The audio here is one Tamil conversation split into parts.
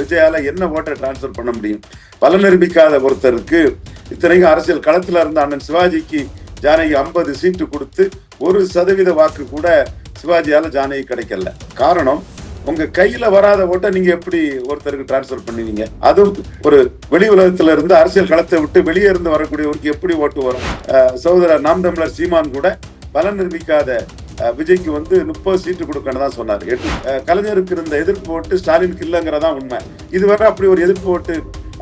விஜயால என்ன ஓட்டை டிரான்ஸ்ஃபர் பண்ண முடியும்? பல நிரூபிக்காத ஒருத்தருக்கு இத்தனைக்கும் அரசியல் களத்துல இருந்த அண்ணன் சிவாஜிக்கு ஜானகி ஐம்பது சீட்டு கொடுத்து ஒரு சதவீத வாக்கு கூட சிவாஜியால ஜானகி கிடைக்கல. காரணம் உங்க கையில வராத ஓட்டை நீங்க எப்படி ஒருத்தருக்கு டிரான்ஸ்ஃபர் பண்ணுவீங்க? அதுவும் ஒரு வெளி உலகத்துல இருந்து அரசியல் களத்தை விட்டு வெளியே இருந்து வரக்கூடியவருக்கு எப்படி ஓட்டு வரும்? சகோதரர் நாம் தமிழர் சீமான் கூட பலன் நிரூபிக்காத விஜய்க்கு வந்து முப்பது சீட்டு கொடுக்கணும் தான் சொன்னார். எட்டு கலைஞருக்கு இருந்த எதிர்ப்பு ஓட்டு ஸ்டாலினுக்கு இல்லைங்கிறதா உண்மை. இதுவரை அப்படி ஒரு எதிர்ப்பு ஓட்டு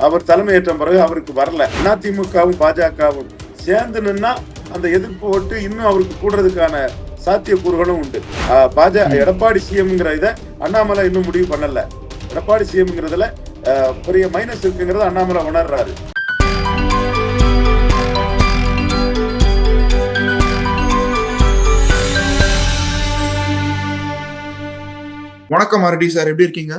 அவர் தலைமையேற்ற பிறகு அவருக்கு வரல. அதிமுகவும் பாஜகவும் சேர்ந்து நின்னா அந்த எதிர்ப்பு ஓட்டு இன்னும் அவருக்கு கூடுறதுக்கான சாத்தியக்கூறுகளும் உண்டு. பாஜக எடப்பாடி சிஎம்ங்கிற இதை அண்ணாமலை இன்னும் முடிவு பண்ணல. எடப்பாடி சிஎம்ங்கிறதுல பெரிய மைனஸ் இருக்குங்கிறத அண்ணாமலை உணர்றாரு. வணக்கம் ஆர்டி சார் எப்படி இருக்கீங்க?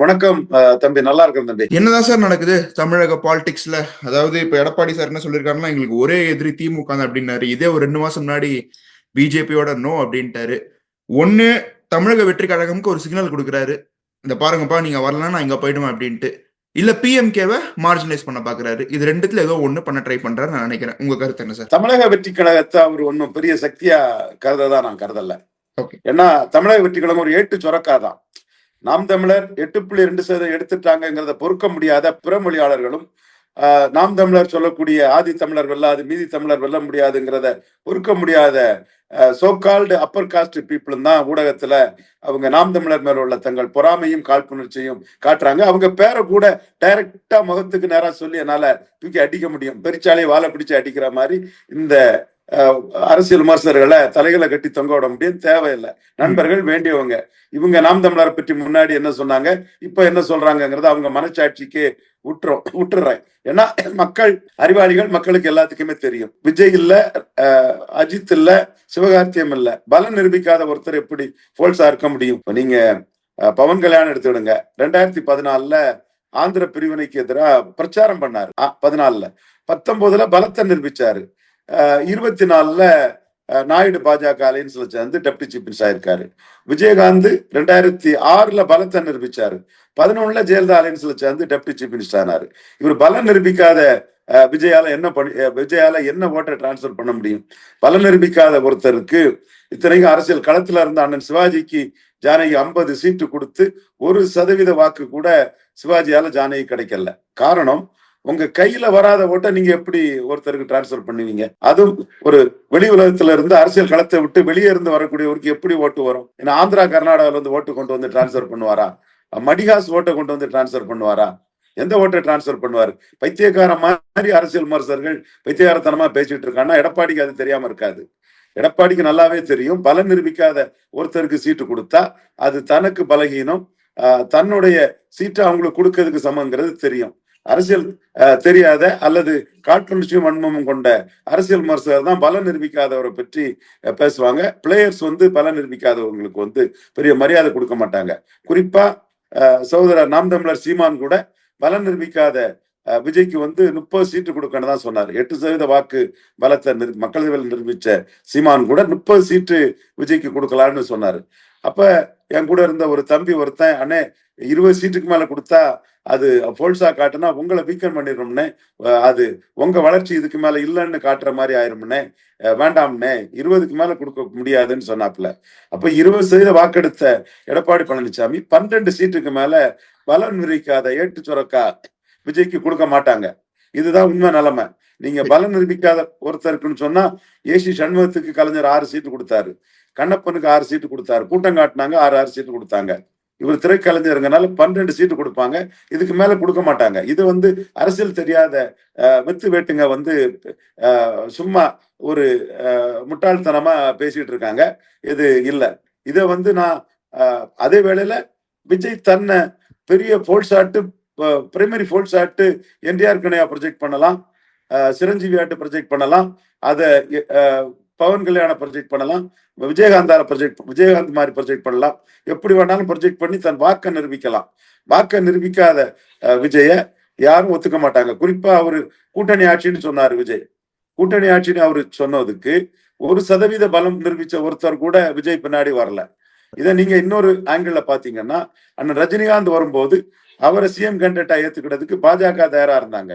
வணக்கம் தம்பி நல்லா இருக்கிறேன் தம்பி. என்னதான் சார் நடக்குது? தமிழக பாலிடிக்ஸ்ல அதாவது இப்ப எடப்பாடி சார் என்ன சொல்லிருக்காருன்னா எங்களுக்கு ஒரே எதிரி திமுக தான் அப்படின்னாரு. இதே ஒரு ரெண்டு மாசம் முன்னாடி பிஜேபியோட நோ அப்படின்ட்டாரு. ஒண்ணு தமிழக வெற்றி கழகம்க்கு ஒரு சிக்னல் கொடுக்குறாரு. இந்த பாருங்கப்பா நீங்க வரலன்னா நான் இங்க போயிடுவேன் அப்படின்ட்டு. இல்ல பிஎம்கேவை மார்ஜினைஸ் பண்ண பாக்குறாரு. இது ரெண்டுத்துல ஏதோ ஒண்ணு பண்ண ட்ரை பண்றாரு நான் நினைக்கிறேன். உங்க கருத்து என்ன சார்? தமிழக வெற்றி கழகத்தை அவர் ஒன்றும் பெரிய சக்தியா கருததா நான் கருதல. ஏன்னா தமிழக வெற்றி கழகம் ஒரு ஏட்டு சொரக்காதான். நாம் தமிழர் எட்டு புள்ளி ரெண்டு சதவீதம் எடுத்துட்டாங்கிறத பொறுக்க முடியாத பிற மொழியாளர்களும் ஆஹ், நாம் தமிழர் சொல்லக்கூடிய ஆதி தமிழர் வெல்லாது மீதி தமிழர் வெல்ல முடியாதுங்கிறத பொறுக்க முடியாத சோகால்டு அப்பர் காஸ்ட் பீப்புளும் தான் ஊடகத்துல அவங்க நாம் தமிழர் மேல உள்ள தங்கள் பொறாமையும் காழ்ப்புணர்ச்சியும் காட்டுறாங்க. அவங்க பேரை கூட டைரக்டா முகத்துக்கு நேரா சொல்லி என்னால தூக்கி அடிக்க முடியும். பெருச்சாலே வாழை பிடிச்சு அடிக்கிற மாதிரி இந்த அரசியல் விமர்சகர்களை தலைகளை கட்டி தொங்க விட முடியும். தேவையில்லை. நண்பர்கள் வேண்டியவங்க. இவங்க நாம் தமிழரை பற்றி முன்னாடி என்ன சொன்னாங்க இப்ப என்ன சொல்றாங்கங்கிறத அவங்க மனச்சாட்சிக்கு விட்டுறோம் விட்டுறேன் ஏன்னா மக்கள் அறிவாளிகள் மக்களுக்கு எல்லாத்துக்குமே தெரியும். விஜய் இல்ல அஜித் இல்ல சிவகார்த்தியம் இல்ல. பலம் நிரூபிக்காத ஒருத்தர் எப்படி போல்ஸா இருக்க முடியும்? நீங்க பவன் கல்யாணம் எடுத்துடுங்க ரெண்டாயிரத்தி பதினாலுல ஆந்திர பிரிவினைக்கு எதிராக பிரச்சாரம் பண்ணாரு. பதினாலுல. பத்தொன்பதுல பலத்தை நிரூபிச்சாரு. இருபத்தி நாலுல நாயுடு பாஜக அலையன்ஸ்ல சேர்ந்து டெப்டி சீஃப் மினிஸ்டர் ஆயிருக்காரு. விஜயகாந்த் ரெண்டாயிரத்தி ஆறுல பலத்தை நிரூபிச்சாரு. பதினொன்னுல ஜெயலலிதா அலையன்ஸ்ல சேர்ந்து டெப்டி சீஃப் மினிஸ்டர் ஆனாரு. இவர் பலம் நிரூபிக்காத விஜயால என்ன பண்ணி அஹ், விஜயால என்ன ஓட்டை டிரான்ஸ்ஃபர் பண்ண முடியும்? பலம் நிரூபிக்காத ஒருத்தருக்கு இத்தனைக்கும் அரசியல் களத்துல இருந்த அண்ணன் சிவாஜிக்கு ஜானகி ஐம்பது சீட்டு கொடுத்து ஒரு சதவீத வாக்கு கூட சிவாஜியால ஜானகி கிடைக்கல. காரணம் உங்க கையில வராத ஓட்டை நீங்க எப்படி ஒருத்தருக்கு டிரான்ஸ்பர் பண்ணுவீங்க? அதுவும் ஒரு வெளி உலகத்துல இருந்து அரசியல் களத்தை விட்டு வெளியே இருந்து வரக்கூடியவருக்கு எப்படி ஓட்டு வரும்? ஏன்னா ஆந்திரா கர்நாடகால இருந்து ஓட்டு கொண்டு வந்து டிரான்ஸ்பர் பண்ணுவாரா? மடிகாஸ் ஓட்டை கொண்டு வந்து டிரான்ஸ்பர் பண்ணுவாரா? எந்த ஓட்டை டிரான்ஸ்பர் பண்ணுவார்? பைத்தியக்கார மாதிரி அரசியல் விமர்சகர்கள் பைத்தியகாரத்தனமா பேசிட்டு இருக்காங்கன்னா எடப்பாடிக்கு அது தெரியாம இருக்காது. எடப்பாடிக்கு நல்லாவே தெரியும். பலன் நிரூபிக்காத ஒருத்தருக்கு சீட்டு கொடுத்தா அது தனக்கு பலகீனம். ஆஹ் தன்னுடைய சீட்டை அவங்களுக்கு கொடுக்கறதுக்கு சமங்கிறது தெரியும். அரசியல் ஆஹ் தெரியாத அல்லது காற்றுணர்ச்சியும் வன்மமும் கொண்ட அரசியல் விமர்சகர் தான் பலம் நிரூபிக்காதவரை பற்றி பேசுவாங்க. பிளேயர்ஸ் வந்து பலம் நிரூபிக்காதவங்களுக்கு வந்து பெரிய மரியாதை கொடுக்க மாட்டாங்க. குறிப்பா ஆஹ், சகோதரர் நாம் தமிழர் சீமான் கூட பலம் நிரூபிக்காத விஜய்க்கு வந்து முப்பது சீட்டு கொடுக்கணும் தான் சொன்னார். எட்டு சதவீத வாக்கு பலத்தை நிர் மக்களவையில் நிரூபிச்ச சீமான் கூட முப்பது சீட்டு விஜய்க்கு கொடுக்கலான்னு சொன்னாரு. அப்ப என் கூட இருந்த ஒரு தம்பி ஒருத்தன் அண்ணே இருபது சீட்டுக்கு மேல கொடுத்தா அது போல்ஸா காட்டுனா உங்களை வீக்கன் பண்ணிடும்னே அது உங்க வளர்ச்சி இதுக்கு மேல இல்லைன்னு காட்டுற மாதிரி ஆயிரும்னே வேண்டாம்னே இருபதுக்கு மேல கொடுக்க முடியாதுன்னு சொன்னாப்புல. அப்ப இருபது சதவீத வாக்கெடுத்த எடப்பாடி பழனிசாமி பன்னெண்டு சீட்டுக்கு மேல பலன் நிரூபிக்காத ஏட்டு சுரக்கா விஜய்க்கு கொடுக்க மாட்டாங்க. இதுதான் உண்மை நிலைமை. நீங்க பலன் நிரூபிக்காத ஒருத்தருக்குன்னு சொன்னா ஏசி சண்முகத்துக்கு கலைஞர் ஆறு சீட்டு கொடுத்தாரு. கண்ணப்பனுக்கு ஆறு சீட்டு கொடுத்தாரு. கூட்டம் காட்டினாங்க ஆறு ஆறு சீட்டு கொடுத்தாங்க. இவர் திரைக்கலைஞருங்கனால பன்னெண்டு சீட்டு கொடுப்பாங்க. இதுக்கு மேல கொடுக்க மாட்டாங்க. இது வந்து அரசியல் தெரியாத வித்து வேட்டுங்க வந்து சும்மா ஒரு முட்டாள்தனமா பேசிட்டு இருக்காங்க இது இல்லை. இதை வந்து நான் அதே வேளையில விஜய் தன்னை பெரிய போல்சாட்டு பிரைமரி போல்சாட்டு என்டிஆர் கணையா ப்ரொஜெக்ட் பண்ணலாம். சிரஞ்சீவி ஆட்டு ப்ரொஜெக்ட் பண்ணலாம். அதை பவன் கல்யாண ப்ரொஜெக்ட் பண்ணலாம். விஜயகாந்தார ப்ரொஜெக்ட் விஜயகாந்த் மாதிரி ப்ரொஜெக்ட் பண்ணலாம். எப்படி வேணாலும் ப்ரொஜெக்ட் பண்ணி தன் வாக்கை நிரூபிக்கலாம். வாக்கை நிரூபிக்காத விஜய யாரும் ஒத்துக்க மாட்டாங்க. குறிப்பா அவரு கூட்டணி ஆட்சின்னு சொன்னார் விஜய். கூட்டணி ஆட்சின்னு அவரு சொன்னதுக்கு ஒரு சதவீத பலம் நிரூபிச்ச ஒருத்தர் கூட விஜய் பின்னாடி வரல. இதை நீங்க இன்னொரு ஆங்கிள் பாத்தீங்கன்னா அண்ணன் ரஜினிகாந்த் வரும்போது அவரை சிஎம் கேண்டேட்டா ஏத்துக்கிறதுக்கு பாஜக தயாரா இருந்தாங்க.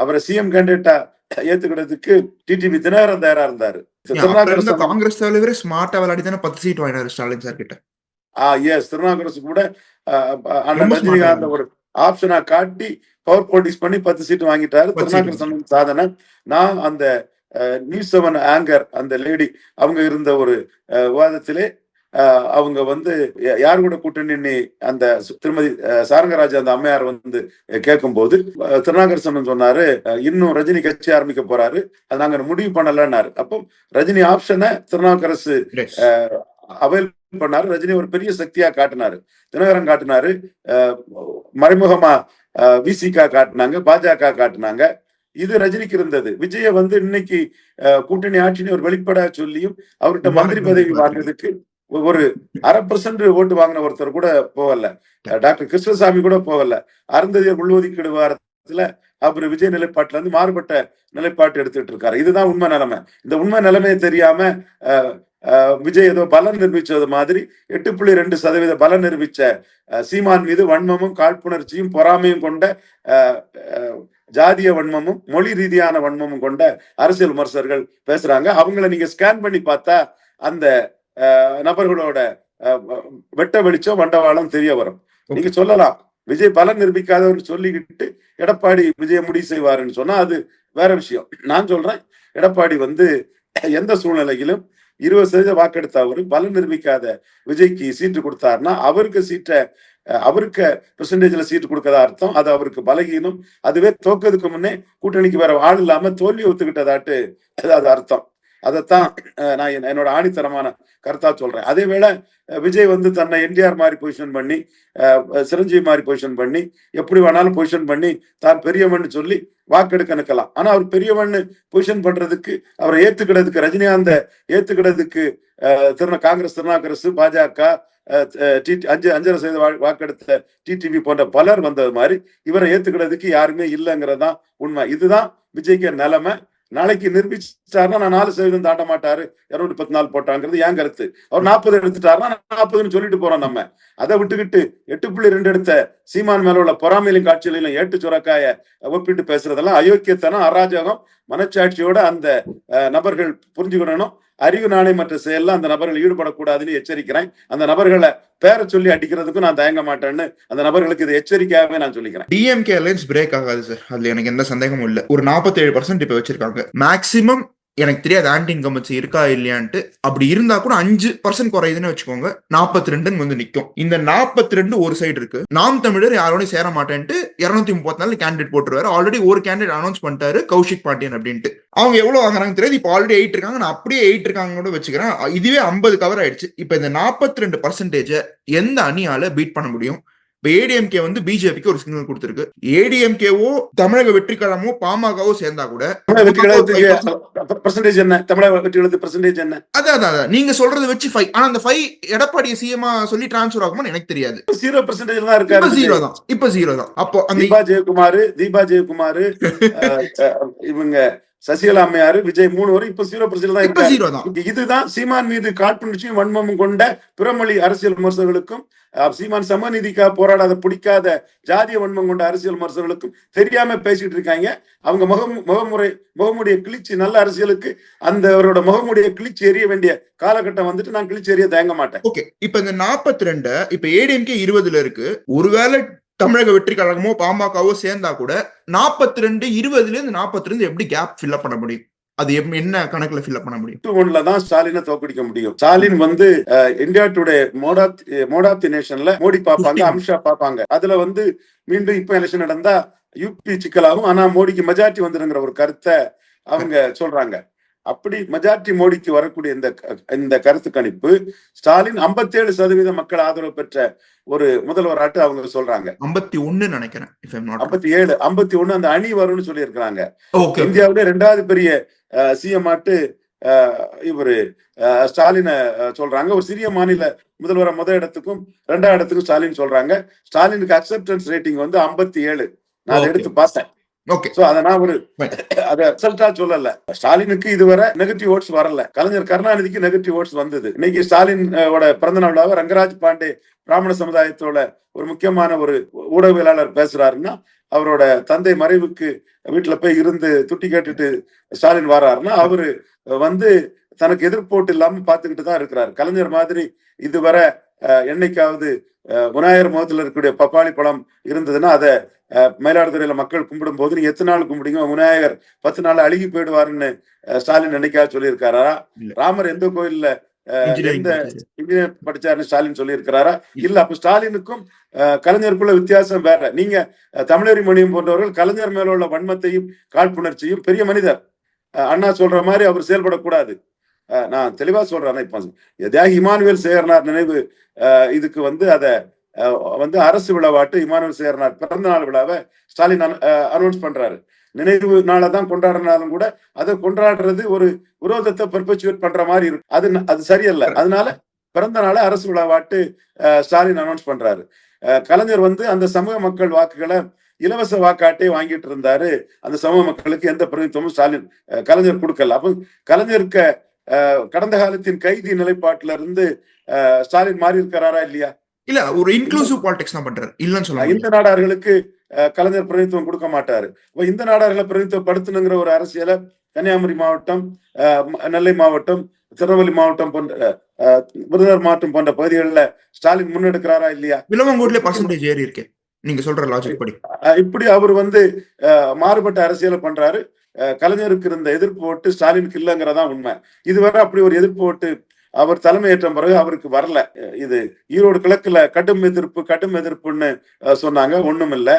அவரை சிஎம் கேண்டேட்டா ஏத்துக்கிறதுக்கு டிடிபி தினகரன் தயாரா இருந்தாரு. காங்கிரஸ் தலைவரே ஸ்மார்ட்டா விளையாடி தானே பத்து சீட் வாங்கினாரு ஸ்டாலின் சார் கிட்ட எஸ் திருநாகரசு கூட ரஜினிகாந்த் ஒரு ஆப்ஷனா காட்டி பவர் போலிட்டிக்ஸ் பண்ணி பத்து சீட் வாங்கிட்டாரு பத்து திருநாகர seat. சமன் சாதனை நான் அந்த நியூஸ் செவன் ஆங்கர் அந்த லேடி அவங்க இருந்த ஒரு விவாதத்திலே அவங்க வந்து யார் கூட கூட்டணி அந்த திருமதி சாரங்கராஜ் அந்த அம்மையார் வந்து கேட்கும் போது திருநாகர் சமன் சொன்னாரு இன்னும் ரஜினி கட்சி ஆரம்பிக்க போறாரு அது நாங்க முடிவு பண்ணலன்னாரு. அப்போ ரஜினி ஆப்ஷனை திருநாவுக்கரசு. அவைல் பண்ணாரு. ரஜினி ஒரு பெரிய சக்தியா காட்டினாரு. தினகரன் காட்டினாரு மறைமுகமா விசிகா காட்டினாங்க பாஜக காட்டினாங்க. இது ரஜினிக்கு இருந்தது. விஜய வந்து இன்னைக்கு கூட்டணி ஆட்சின்னு ஒரு வெளிப்படா சொல்லியும் அவர்கிட்ட மந்திரி பதவி வாங்குறதுக்கு ஒரு அரை பர்சன்ட் ஓட்டு வாங்கின ஒருத்தர் கூட போகல. டாக்டர் கிருஷ்ணசாமி கூட போகல. அருந்ததியர் உள்ஒதுக்கீடு வாரத்துல அவர் விஜய் நிலைப்பாட்டுல இருந்து மாறுபட்ட நிலைப்பாட்டு எடுத்துட்டு இருக்காரு. இதுதான் உண்மை நிலைமை. இந்த உண்மை நிலைமையை தெரியாம விஜய் ஏதோ பலன் நிரூபிச்சது மாதிரி எட்டு புள்ளி ரெண்டு சதவீத பலன் நிரூபிச்ச சீமான் மீது வன்மமும் காழ்ப்புணர்ச்சியும் பொறாமையும் கொண்ட ஜாதிய வன்மமும் மொழி ரீதியான வன்மமும் கொண்ட அரசியல் விமர்சகர்கள் பேசுறாங்க. அவங்கள நீங்க ஸ்கேன் பண்ணி பார்த்தா அந்த நபர்களோட வெட்ட வெளிச்சம் வண்டவாளம் தெரிய வரும். நீங்க சொல்லலாம். விஜய் பலன் நிரூபிக்காதவர்னு சொல்லிக்கிட்டு எடப்பாடி விஜய முடிவு செய்வாருன்னு சொன்னா அது வேற விஷயம். நான் சொல்றேன் எடப்பாடி வந்து எந்த சூழ்நிலையிலும் இருபது சதவீத வாக்கெடுத்த அவரு பலன் நிரூபிக்காத விஜய்க்கு சீட்டு கொடுத்தாருன்னா அவருக்கு சீட்டை அவருக்கு பெர்சன்டேஜ்ல சீட்டு கொடுக்கறதா அர்த்தம். அது அவருக்கு பலகீனம். அதுவே தோக்கிறதுக்கு முன்னே கூட்டணிக்கு வேற ஆள் இல்லாம தோல்வி ஒத்துக்கிட்டதாட்டு அது அர்த்தம். அதைத்தான் நான் என்- என்னோட ஆணித்தரமான கருத்தா சொல்றேன். அதே வேளை விஜய் வந்து தன்னை என்டிஆர் மாதிரி பொசிஷன் பண்ணி சிரஞ்சீவி மாதிரி பொசிஷன் பண்ணி எப்படி வேணாலும் பொசிஷன் பண்ணி தான் பெரியவன் சொல்லி வாக்கெடுக்க நிற்கலாம் ஆனா அவர் பெரியவன் பொசிஷன் பண்றதுக்கு அவரை ஏத்துக்கிறதுக்கு ரஜினிகாந்த ஏத்துக்கிறதுக்கு அஹ், காங்கிரஸ் திருநாகரசு பாஜக டி- அஞ்சு அஞ்சரை சதவீத வா- வாக்கெடுத்த டிடிவி போன்ற பலர் வந்தது மாதிரி இவரை ஏத்துக்கிறதுக்கு யாருமே இல்லைங்கிறதுதான் உண்மை. இதுதான் விஜய்க்கு நிலைமை. நாளைக்கு நிரூபிச்சிட்டாருன்னா நான் நாலு சதவீதம் தாண்ட மாட்டாரு. இருநூத்தி பத்து நாள் போட்டாங்கிறது என் கருத்து. அவர் நாற்பது எடுத்துட்டாருன்னா நாற்பதுன்னு சொல்லிட்டு போறோம் நம்ம. அதை விட்டுக்கிட்டு எட்டு புள்ளி ரெண்டு எடுத்த சீமான் மேல உள்ள பொறாமையிலும் காட்சிகளிலும் ஏட்டு சுரக்காய ஒப்பிட்டு பேசுறதெல்லாம் அயோக்கியத்தனம் அராஜகம் மனச்சாட்சியோட அந்த அஹ், நபர்கள் புரிஞ்சுக்கணும் அறிவு நாணயமற்ற செயல்ல அந்த நபர்கள் ஈடுபடக்கூடாதுன்னு எச்சரிக்கிறேன். அந்த நபர்களை பேரை சொல்லி அடிக்கிறதுக்கும் நான் தயங்க மாட்டேன்னு அந்த நபர்களுக்கு இது எச்சரிக்கையாகவே நான் சொல்லிக்கிறேன். டிஎம்கே அலையன்ஸ் பிரேக் ஆகாது சார் அதுல எனக்கு எந்த சந்தேகமும் இல்ல. ஒரு 47% பர்சன்ட் இப்ப வச்சிருக்காங்க. மேக்சிமம் எனக்கு தெரியாது ஆன்டி இன்கம்பன்சி இருக்கா இல்லையான்ட்டு. அப்படி இருந்தா கூட அஞ்சு பர்சன்ட் குறையுதுன்னு வச்சுக்கோங்க. 42 ரெண்டுன்னு வந்து நிற்கும் இந்த 42 ரெண்டு ஒரு சைடு இருக்கு. நாம் தமிழர் யாரோடய சேர மாட்டேன்ட்டு இரநூத்தி முப்பத்தி நாலு கேண்டிடேட் போட்டுருவாரு. ஆல்ரெடி ஒரு கேண்டிடேட் அனௌன்ஸ் பண்ணிட்டாரு கௌஷிக் பாண்டியன் அப்படின்ட்டு. அவங்க எவ்வளவு வாங்குறாங்க தெரியாது. இப்போ ஆல்ரெடி எயிட் இருக்காங்க. நான் அப்படியே எயிட் இருக்காங்க கூட வச்சுக்கிறேன். இதுவே ஐம்பது கவர் ஆயிடுச்சு. இப்போ இந்த 42% ரெண்டு பர்சன்டேஜை எந்த அணியால பீட் பண்ண முடியும்? இப்ப ஏடிஎம்கே வந்து பிஜேபிக்கு ஒரு சிக்னல் கொடுத்திருக்கு. ஏடிஎம்கேவோ தமிழக வெற்றி கழகமோ பாமகவோ சேர்ந்தா கூட என்ன? தமிழக வெற்றி என்ன? அதான் அதான். நீங்க சொல்றதை வச்சு ஃபைவ் ஆனா அந்த ஃபைவ் எடப்பாடியை சிஎம்மா சொல்லி டிரான்ஸ்ஃபர் ஆகுமான்னு எனக்கு தெரியாது. ஜீரோ பெர்சன்டேஜ் தான் இருக்காரு. ஜீரோ தான். இப்ப ஜீரோ தான். அப்போ தீபா ஜெயக்குமார் தீபா ஜெயக்குமார் இவங்க சசிகலா அம்மையாரு விஜய் மூணு இப்ப பெர்சன்ட் தான் இப்ப இதுதான் சீமான் மீது காழ்ப்புணர்ச்சியும் வன்மமும் கொண்ட பிறமொழி அரசியல் விமர்சகர்களுக்கும் சீமான் சமநீதிக்காக போராடாத பிடிக்காத ஜாதிய வன்மம் கொண்ட அரசியல் விமர்சகர்களுக்கும் தெரியாம பேசிட்டு இருக்காங்க. அவங்க முகம் முகமுறை முகமுடைய கிழிச்சு நல்ல அரசியலுக்கு அந்த அவரோட முகமுடைய கிழிச்சு எறிய வேண்டிய காலகட்டம் வந்துட்டு நான் கிழிச்சு எறிய தயங்க மாட்டேன். ஓகே. இப்ப இந்த 42 ரெண்டு இப்ப ஏடிஎம்கே இருபதுல இருக்கு. ஒருவேளை தமிழக வெற்றி கழகமோ பாமகவோ சேர்ந்தா கூட 42 ரெண்டு இருபதுல இருந்து 42 ரெண்டு எப்படி கேப் ஃபில் பண்ண முடியும்? அது என்ன கணக்குல ஃபில் பண்ண முடியும்? ஒன்ல தான் ஸ்டாலினை தோக்கடிக்க முடியும். ஸ்டாலின் வந்து India today mood of mood of the நேஷன்ல Modi பார்ப்பாங்க 15. அமித்ஷா பார்ப்பாங்க. அதுல வந்து மீண்டும் இப்ப எலெக்ஷன் நடந்தா யூபி சிக்கலாகும். ஆனா மோடிக்கு மெஜாரிட்டி வந்துருங்கிற ஒரு கருத்தை அவங்க சொல்றாங்க. அப்படி மெஜாரிட்டி மோடிக்கு வரக்கூடிய இந்த இந்த கருத்து கணிப்பு ஸ்டாலின் 57% சதவீத மக்கள் ஆதரவு பெற்ற ஒரு முதல்வராட்டு அவங்க சொல்றாங்க. ஐம்பத்தி ஒன்னு நினைக்கிறேன் ஐம்பத்தி ஏழு ஐம்பத்தி ஒண்ணு அந்த அணி வரும்னு சொல்லி இருக்கிறாங்க ஓகே இந்தியாவிலே ரெண்டாவது பெரிய சிஎம் ஆட்டு இவரு ஸ்டாலினை சொல்றாங்க. ஒரு சிறிய மாநில முதல்வரை முத இடத்துக்கும் ரெண்டாவது இடத்துக்கும் ஸ்டாலின் சொல்றாங்க. ஸ்டாலினுக்கு அக்செப்டன்ஸ் ரேட்டிங் வந்து ஐம்பத்தி ஏழு. நான். எடுத்து பார்த்தேன். ஓகே. சோ அத நான் ஒரு Fine. அத ரிசல்ட்டா சொல்லல. ஸ்டாலினுக்கு இதுவரை நெகட்டிவ் ஓட்ஸ் வரல. கலைஞர் கருணாநிதிக்கு நெகட்டிவ் ஓட்ஸ் வந்தது. இன்னைக்கு ஸ்டாலின் பிறந்த நாள் விழாவை ரங்கராஜ் பாண்டே பிராமண சமுதாயத்தோட ஒரு முக்கியமான ஒரு ஊடகவியலாளர் பேசுறாருன்னா அவரோட தந்தை மறைவுக்கு வீட்டுல போய் இருந்து துட்டி கேட்டுட்டு ஸ்டாலின் வராருன்னா அவரு வந்து தனக்கு எதிர்ப்போட்டு இல்லாம பாத்துக்கிட்டு தான் இருக்கிறார். கலைஞர் மாதிரி இதுவரை என்னைக்காவது விநாயகர் முகத்துல இருக்கக்கூடிய பப்பாளி பழம் இருந்ததுன்னா அதை மயிலாடுதுறையில மக்கள் கும்பிடும் போது நீங்க எத்தனை நாள் கும்பிடுங்க விநாயகர் பத்து நாள் அழுகி போயிடுவாருன்னு ஸ்டாலின் என்னைக்காவது சொல்லியிருக்காரா. ராமர் எந்த கோயில்ல எந்த இன்ஜினியர் படிச்சாருன்னு ஸ்டாலின் சொல்லியிருக்கிறாரா? இல்ல. அப்ப ஸ்டாலினுக்கும் அஹ், கலைஞருக்குள்ள வித்தியாசம் வேற. நீங்க தமிழறி மணியம் போன்றவர்கள் கலைஞர் மேல உள்ள வன்மத்தையும் காழ்ப்புணர்ச்சியும் பெரிய மனிதர். அண்ணா சொல்ற மாதிரி அவர் செயல்படக்கூடாது. நான் தெளிவா சொல்றேன். இப்ப தியாகி இமானுவேல் சேகரனார் நினைவு இதுக்கு வந்து அத வந்து அரசு விழாவாட்டு இமானுவேல் சேகரனார் பிறந்த நாள் விழாவை ஸ்டாலின் அனௌன்ஸ் பண்றாரு. நினைவு நாளை தான் கொண்டாடுறனாலும் கூட அதை கொண்டாடுறது ஒரு விரோதத்தை பெர்பச்சுவேட் பண்ற மாதிரி இருக்கு. அது அது சரியல்ல. அதனால பிறந்த நாளை அரசு விழாவாட்டு ஸ்டாலின் அனௌன்ஸ் பண்றாரு. கலைஞர் வந்து அந்த சமூக மக்கள் வாக்குகளை இலவச வாக்காட்டே வாங்கிட்டு இருந்தாரு. அந்த சமூக மக்களுக்கு எந்த பிரதிநிதித்துவமும் ஸ்டாலின் கலைஞர் கொடுக்கல. அப்ப கலைஞருக்கு கடந்த காலத்தின் கைதி நிலைப்பாட்டுல இருந்து ஸ்டாலின் மாறி இருக்கிறாரா இல்லையா? இல்ல ஒரு இன்க்ளூசிவ் பாலிடிக்ஸ் தான் பண்றாரு. இல்லன்னு சொல்ல இந்த நாடார்களுக்கு கலைஞர் பிரதிநிதித்துவம் கொடுக்க மாட்டாரு. அப்ப இந்த நாடார்களை பிரதிநிதித்துவப்படுத்தணுங்கிற ஒரு அரசியலை கன்னியாகுமரி மாவட்டம் நெல்லை மாவட்டம் திருநெல்வேலி மாவட்டம் போன்ற அஹ், விருதுநகர் மாவட்டம் போன்ற பகுதிகளில் ஸ்டாலின் முன்னெடுக்கிறாரா இல்லையா? விலவங்கோட்ல பர்சன்டேஜ் ஏறி இருக்கேன் நீங்க சொல்ற லாஜிக் படி. இப்படி அவர் வந்து மாறுபட்ட அரசியலை பண்றாரு. கலைஞருக்கு இருந்த எதிர்ப்பு ஓட்டு ஸ்டாலினுக்கு இல்லைங்கிறதா உண்மை. இதுவரை அப்படி ஒரு எதிர்ப்பு ஓட்டு அவர் தலைமையேற்ற பிறகு அவருக்கு வரல. இது ஈரோடு கிழக்குல கடும் எதிர்ப்பு கடும் எதிர்ப்புன்னு சொன்னாங்க. ஒண்ணும் இல்லை.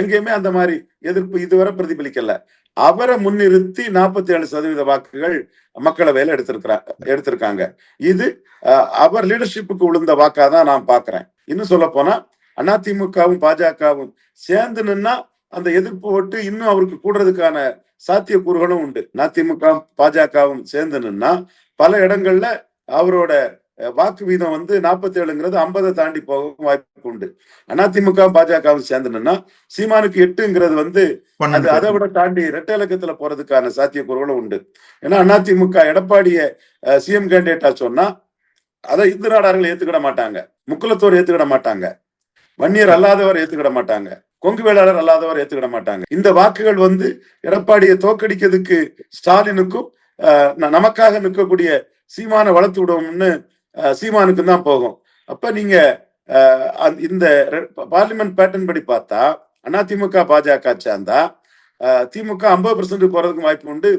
எங்கேயுமே அந்த மாதிரி எதிர்ப்பு இதுவரை பிரதிபலிக்கல. அவரை முன்னிறுத்தி நாற்பத்தி ஏழு சதவீத வாக்குகள் மக்களவையில எடுத்திருக்கிறாங்க எடுத்திருக்காங்க. இது அஹ், அவர் லீடர்ஷிப்புக்கு விழுந்த வாக்கா தான் நான் பாக்குறேன். இன்னும் சொல்ல போனா அதிமுகவும் பாஜகவும் சேர்ந்து நின்னா அந்த எதிர்ப்பு ஓட்டு இன்னும் அவருக்கு கூடுறதுக்கான சாத்தியக்கூறுகளும் உண்டு. அதிமுக பாஜகவும் சேர்ந்து நின்னா பல இடங்கள்ல அவரோட வாக்கு வீதம் வந்து நாற்பத்தி ஏழுங்கிறது ஐம்பதை தாண்டி போகவும் வாய்ப்பு உண்டு. அதிமுக பாஜகவும் சேர்ந்து நின்னா சீமானுக்கு எட்டுங்கிறது வந்து அது அதை விட தாண்டி இரட்டை இலக்கத்துல போறதுக்கான சாத்தியக்கூறுகளும் உண்டு. ஏன்னா அதிமுக எடப்பாடிய சிஎம் கேண்டிடேட்டா சொன்னா அதை இந்து நாடார்கள் ஏத்துக்கிட மாட்டாங்க. முக்குலத்தோர் ஏத்துக்கிட மாட்டாங்க. வன்னியர் அல்லாதவர் ஏத்துக்கிட மாட்டாங்க. கொங்கு வேளாளர் அல்லாதவர் ஏத்துக்கிட மாட்டாங்க. இந்த வாக்குகள் வந்து எடப்பாடியை தோக்கடிக்கிறதுக்கு ஸ்டாலினுக்கும் நமக்காக நிற்கக்கூடிய சீமான வளர்த்து விடுவோம்னு சீமானுக்கு தான் போகும். அப்ப நீங்க இந்த பார்லிமெண்ட் பேட்டர்ன் படி பார்த்தா அதிமுக பாஜக சேர்ந்தா திமுக ஐம்பது பர்சன்ட் போறதுக்கும் வாய்ப்பு உண்டு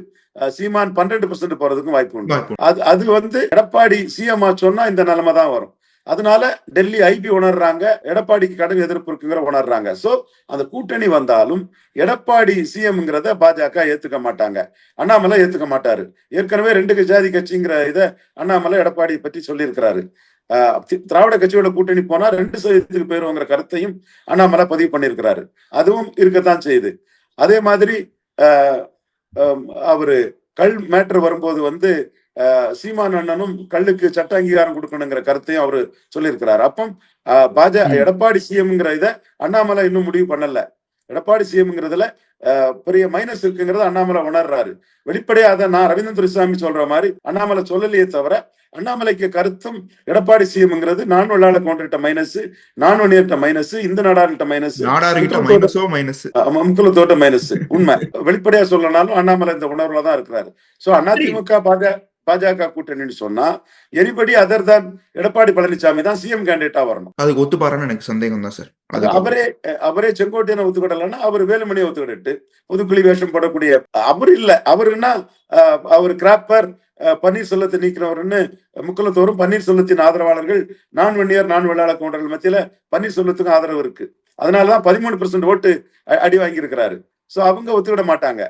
சீமான் பன்னெண்டு பர்சன்ட் போறதுக்கும் வாய்ப்பு உண்டு. அது அது வந்து எடப்பாடி சிஎம் சொன்னா இந்த நிலைமை தான் வரும். அதனால டெல்லி ஐபி உணர்றாங்க எடப்பாடிக்கு கடும் எதிர்ப்பு இருக்குங்கிற உணர்றாங்க. சோ அந்த கூட்டணி வந்தாலும் எடப்பாடி சிஎம்ங்கிறத பாஜக ஏத்துக்க மாட்டாங்க. அண்ணாமலை ஏத்துக்க மாட்டாரு. ஏற்கனவே ரெண்டு ஜாதி கட்சிங்கிற இதை அண்ணாமலை எடப்பாடி பற்றி சொல்லியிருக்கிறாரு. ஆஹ் திராவிட கட்சியோட கூட்டணி போனா ரெண்டு சதவீதத்துக்கு போயிருவோங்கிற கருத்தையும் அண்ணாமலை பதிவு பண்ணியிருக்கிறாரு. அதுவும் இருக்கத்தான் செய்யுது. அதே மாதிரி ஆஹ் அவரு கல் மேட்ரு வரும்போது வந்து சீமான் அண்ணனும் கல்லுக்கு சட்ட அங்கீகாரம் கொடுக்கணுங்கிற கருத்தையும் அவரு சொல்லியிருக்கிறார். அப்போ பாஜ. எடப்பாடி சிஎம்ங்கிற இத அண்ணாமலை இன்னும் முடிவு பண்ணல. எடப்பாடி சிஎம்ங்கிறதுல பெரிய மைனஸ் இருக்குங்கிறத அண்ணாமலை உணர்றாரு. வெளிப்படையா அதை நான் ரவீந்திரன் துரைசாமி சொல்ற மாதிரி அண்ணாமலை சொல்லலையே தவிர அண்ணாமலைக்கு கருத்தும் எடப்பாடி சிஎம்ங்கிறது நான் வெள்ளாள கவுண்டர்கிட்ட மைனஸ் நான் ஒன்னியர்கிட்ட மைனஸ் இந்த நாடார்கிட்ட மைனஸ் நாடார்கிட்ட மைனஸோ உண்மை. வெளிப்படையா சொல்லனாலும் அண்ணாமலை இந்த உணர்வுல தான் இருக்கிறாரு. சோ அதிமுக பாஜ பாஜக கூட்டணின்னு சொன்னா எரிபடி அதர் தான் எடப்பாடி பழனிசாமி தான் சிஎம் கேண்டிடேட்டா வரணும். அதுக்கு ஒத்துப்பாருன்னு எனக்கு சந்தேகம் தான் சார் அவரே அவரே செங்கோட்டையனை ஒத்துக்கிடலன்னா அவர் வேலுமணியை ஒத்துக்கிட்டு புதுக்குழி வேஷம் போடக்கூடிய அவர் இல்ல. அவருன்னா அவர் கிராப்பர் பன்னீர்செல்வத்தை நீக்கிறவர்னு முக்குலத்தோறும் பன்னீர்செல்வத்தின் ஆதரவாளர்கள் நான் வெண்ணியர் நான் வெள்ளாள கவுண்டர்கள் மத்தியில பன்னீர்செல்வத்துக்கும் ஆதரவு இருக்கு. அதனாலதான் பதிமூணு பெர்சென்ட் ஓட்டு அடி வாங்கி இருக்கிறாரு சோ அவங்க ஒத்துக்கிட மாட்டாங்க.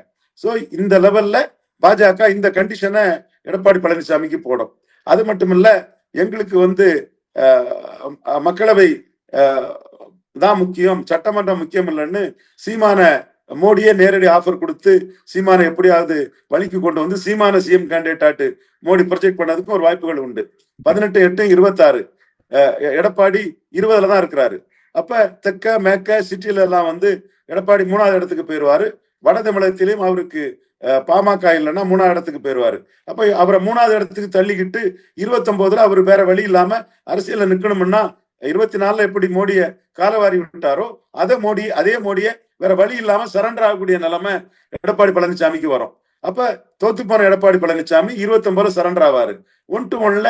சோ இந்த லெவல்ல பாஜக இந்த கண்டிஷனை எடப்பாடி பழனிசாமிக்கு போடும். அது மட்டும் எங்களுக்கு வந்து மக்களவை தான் முக்கியம் சட்டமன்றம் முக்கியம் இல்லைன்னு சீமான மோடியே நேரடி ஆஃபர் கொடுத்து சீமானை எப்படியாவது வழிக்கு கொண்டு வந்து சீமான சிஎம் கேண்டிடேட் ஆட்டு மோடி ப்ரொஜெக்ட் பண்ணதுக்கும் ஒரு வாய்ப்புகள் உண்டு. பதினெட்டு எட்டு இருபத்தாறு அஹ், எடப்பாடி இருபதுல தான் இருக்கிறாரு. அப்ப தெக்க மேக்க சிட்டில எல்லாம் வந்து எடப்பாடி மூணாவது இடத்துக்கு போயிருவாரு. வட தமிழகத்திலையும் அவருக்கு பாமக இல்லைன்னா மூணாவது இடத்துக்கு போயிடுவாரு அப்ப அவரை மூணாவது இடத்துக்கு தள்ளிக்கிட்டு இருபத்தொன்பதுல அவர் வேற வழி இல்லாம அரசியல நிக்கணும்னா இருபத்தி நாலுல எப்படி மோடியை காலவாரி விட்டாரோ அதே மோடி அதே மோடியை வேற வழி இல்லாம சரண்டர் ஆகக்கூடிய நிலைமை எடப்பாடி பழனிசாமிக்கு வரும். அப்ப தோத்து போன எடப்பாடி பழனிசாமி இருபத்தொன்பதுல சரண்டர் ஆவாரு. ஒன் டு ஒன்ல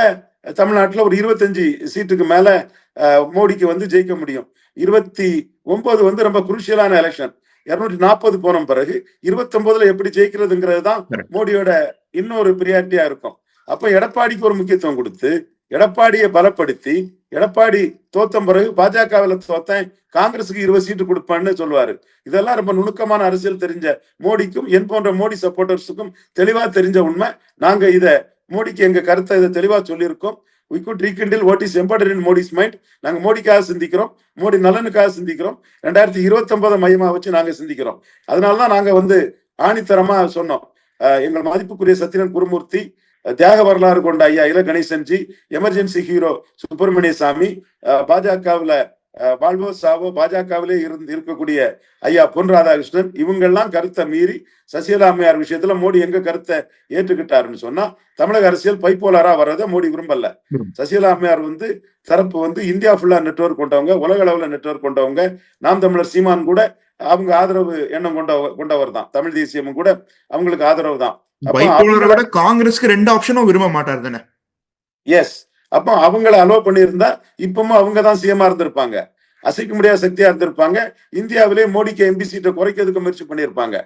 தமிழ்நாட்டுல ஒரு இருபத்தஞ்சு சீட்டுக்கு மேல மோடிக்கு வந்து ஜெயிக்க முடியும். இருபத்தி ஒன்பது வந்து ரொம்ப குருஷியலான எலெக்ஷன் இருநூற்றி நாற்பது போன பிறகு இருபத்தி ஒன்பதுல எப்படி ஜெயிக்கிறதுங்கிறது தான். மோடியோட இன்னொரு பிரியாரிட்டியா இருக்கும். அப்ப எடப்பாடிக்கு ஒரு முக்கியத்துவம் கொடுத்து எடப்பாடியை பலப்படுத்தி எடப்பாடி தோத்த பிறகு பாஜகவில் தோத்தேன் காங்கிரஸுக்கு இருபது சீட்டு கொடுப்பேன்னு சொல்லுவாரு. இதெல்லாம் ரொம்ப நுணுக்கமான அரசியல் தெரிஞ்ச மோடிக்கும் என் போன்ற மோடி சப்போர்ட்டர்ஸுக்கும் தெளிவா தெரிஞ்ச உண்மை. நாங்க இத மோடிக்கு எங்க கருத்தை இதை தெளிவா சொல்லியிருக்கோம். We could rekindle what is embedded in Modi's mind நாங்கள் மோடிக்காக சிந்திக்கிறோம். மோடி நலனுக்காக சிந்திக்கிறோம். ரெண்டாயிரத்தி இருபத்தி மையமாக வச்சு நாங்கள் சிந்திக்கிறோம். அதனாலதான் நாங்கள் வந்து ஆணித்தரமாக சொன்னோம். எங்கள் மதிப்புக்குரிய சத்யன் குருமூர்த்தி தியாக வரலாறு கொண்ட ஐயா இல கணேசன்ஜி எமர்ஜென்சி ஹீரோ சுப்பிரமணிய சாமி பாஜகவில் வாழ்வோ சாவோ பாஜகவிலே இருந்து இருக்கக்கூடிய ஐயா பொன் ராதாகிருஷ்ணன் இவங்கெல்லாம் கருத்தை மீறி சசிகலா அம்மையார் விஷயத்துல மோடி எங்க கருத்தை ஏற்றுக்கிட்டாருன்னு சொன்னா தமிழக அரசியல் பைப்போலாரா வர்றதை மோடி விரும்பல. சசிகலா அம்மையார் வந்து தரப்பு வந்து இந்தியா ஃபுல்லா நெட்வொர்க் கொண்டவங்க உலக அளவுல நெட்வொர்க் கொண்டவங்க நாம் தமிழர் சீமான் கூட அவங்க ஆதரவு எண்ணம் கொண்டவர் கொண்டவர் தான். தமிழ் தேசியமும் கூட அவங்களுக்கு ஆதரவு தான். காங்கிரஸ்க்கு ரெண்டு ஆப்ஷனும் விரும்ப மாட்டார் தானே? எஸ் அப்போ அவங்கள அலோவ் பண்ணியிருந்தா இப்பவும் அவங்க தான் சிஎம்ஆ இருந்திருப்பாங்க. அசைக்க முடியாத சக்தியா இருந்திருப்பாங்க. இந்தியாவிலே மோடிக்கு எம்பி சீட்டை குறைக்கிறதுக்கு முயற்சி பண்ணியிருப்பாங்க.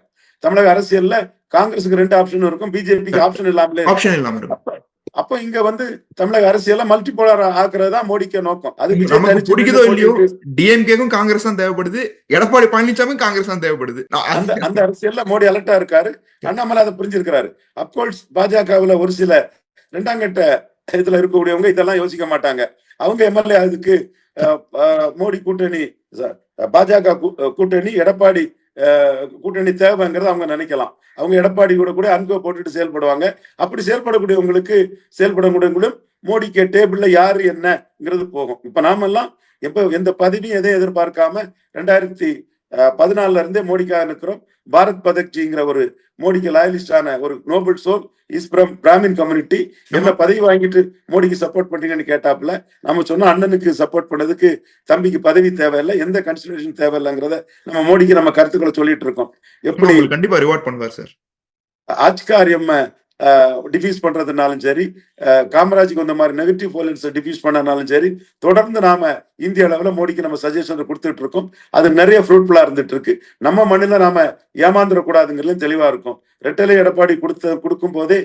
தமிழக அரசியல்ல காங்கிரஸுக்கு ரெண்டு ஆப்ஷன் இருக்கும். பிஜேபிக்கு ஆப்ஷன் இல்லாமலே. ஆப்ஷன் இல்லாம அப்ப இங்க வந்து தமிழக அரசியல்ல மல்டிபோலர் ஆக்குறது தான் மோடிக்கு நோக்கம். அது பிடிக்குதோ இல்லையோ டிஎம்கேக்கும் காங்கிரஸ் தான் தேவைப்படுது. எடப்பாடி பழனிசாமி காங்கிரஸ் தான் தேவைப்படுது. அந்த அந்த அரசியல்ல மோடி அலர்ட்டா இருக்காரு. அண்ணாமலை அதை புரிஞ்சிருக்கிறாரு. அப்கோர்ஸ் பாஜகவுல ஒரு சில இரண்டாம் கட்ட இதுல இருக்கக்கூடியவங்க இதெல்லாம் யோசிக்க மாட்டாங்க. அவங்க எம்எல்ஏ அதுக்கு அஹ், மோடி கூட்டணி பாஜக கூட்டணி எடப்பாடி கூட்டணி தேவைங்கிறத அவங்க நினைக்கலாம். அவங்க எடப்பாடி கூட கூட அன்பை போட்டுட்டு செயல்படுவாங்க. அப்படி செயல்படக்கூடியவங்களுக்கு செயல்படக்கூடியவங்களும் மோடிக்கு டேபிள்ல யாரு என்னங்கிறது போகும். இப்ப நாமெல்லாம் எப்ப எந்த பதவியும் எதையும் எதிர்பார்க்காம ரெண்டாயிரத்தி பதினாலுல இருந்தே மோடிக்காக நிற்கிறோம். பாரத் பதக்ஜிங்கிற ஒரு மோடிக்கு லாயலிஸ்டான ஒரு noble soul is from Brahmin community. என்ன பதவி வாங்கிட்டு மோடிக்கு சப்போர்ட் பண்றீங்கன்னு கேட்டாப்புல நம்ம சொன்ன அண்ணனுக்கு சப்போர்ட் பண்ணதுக்கு தம்பிக்கு பதவி தேவையில்லை எந்த கன்சிடரேஷன் தேவையில்லைங்கிறத நம்ம மோடிக்கு நம்ம கருத்துக்களை சொல்லிட்டு இருக்கோம். எப்படி கண்டிப்பா ரிவார்ட் பண்ணுவார் சார் ஆட்சிக்காரியம் டிஃப்யூஸ் பண்றதுனாலும் சரி காமராஜுக்கு வந்த மாதிரி நெகட்டிவ் போலன்ஸை டிஃபியூஸ் பண்ணனாலும் சரி தொடர்ந்து நாம இந்திய அளவில் மோடிக்கு நம்ம சஜஷன் கொடுத்துட்டு இருக்கோம். அது நிறைய ஃப்ரூட்ஃபுல்லா இருந்துட்டு இருக்கு. நம்ம மண்ணில நாம ஏமாந்துடக்கூடாதுங்கிறதும் தெளிவா இருக்கும். ரெட்டலை எடப்பாடி கொடுத்த கொடுக்கும் போதே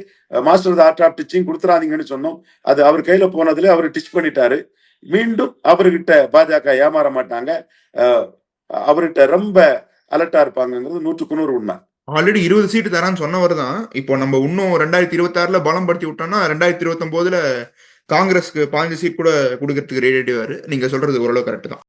மாஸ்டர் ஆர்ட் ஆஃப் டிச்சிங் கொடுத்துறாதீங்கன்னு சொன்னோம். அது அவர் கையில போனதுல அவர் டிச் பண்ணிட்டாரு. மீண்டும் அவர்கிட்ட பாஜக ஏமாற மாட்டாங்க. அவர்கிட்ட ரொம்ப அலர்ட்டா இருப்பாங்கங்கிறது நூற்றுக்கு நூறு உண்மை. ஆல்ரெடி இருபது சீட்டு தரான்னு சொன்னவர் தான். இப்போ நம்ம இன்னும் ரெண்டாயிரத்தி இருபத்தி ஆறுல பலம் படுத்தி விட்டோம்னா ரெண்டாயிரத்தி இருபத்தி ஒன்பதுல காங்கிரஸ்க்கு பாஞ்சு சீட் கூட கொடுக்கறதுக்கு ரெடி ஆயிடுவாரு நீங்க சொல்றது ஓரளவு கரெக்ட் தான்.